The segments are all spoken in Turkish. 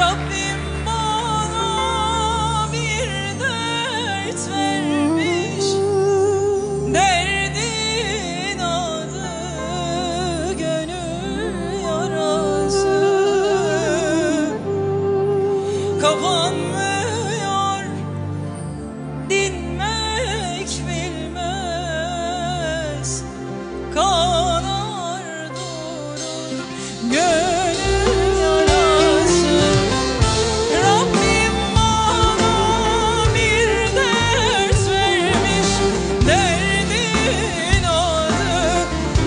wrote this.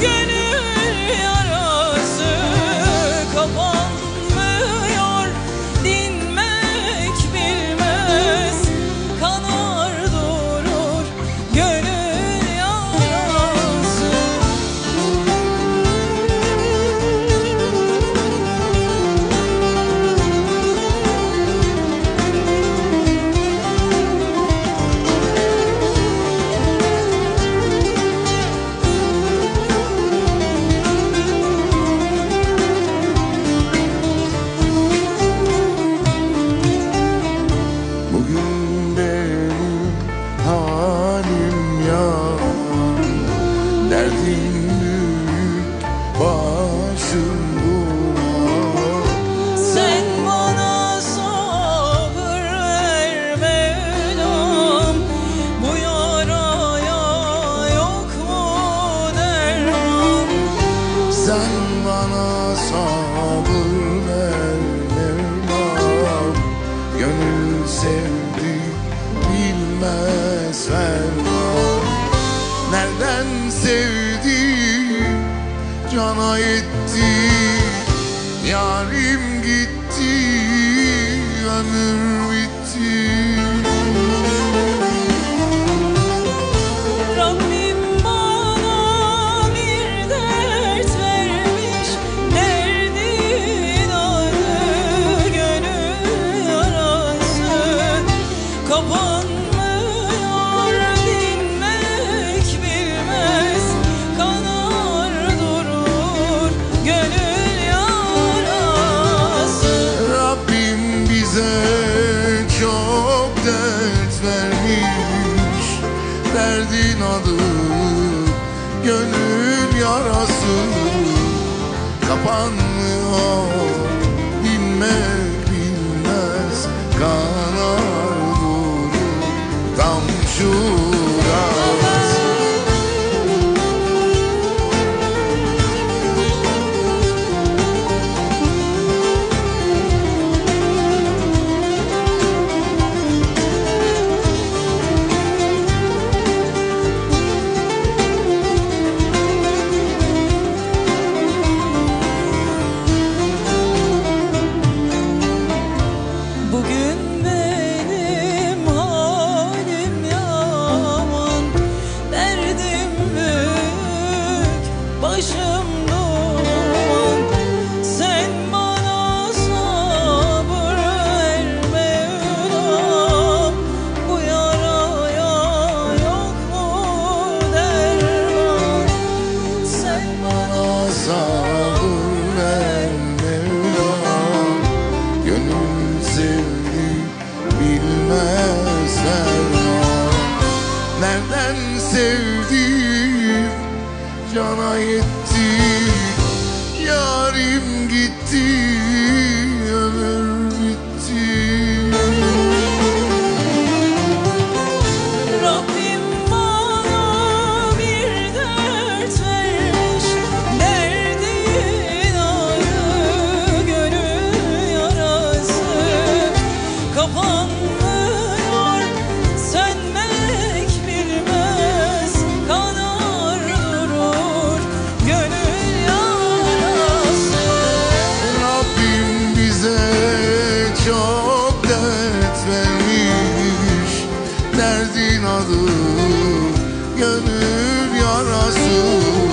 gonna cana etti. Yarim gitti ömür Gönül yarası kapanmıyor Dinmez sevdim Cana yetti Yarim gitti. kaynadı Gönül yarası.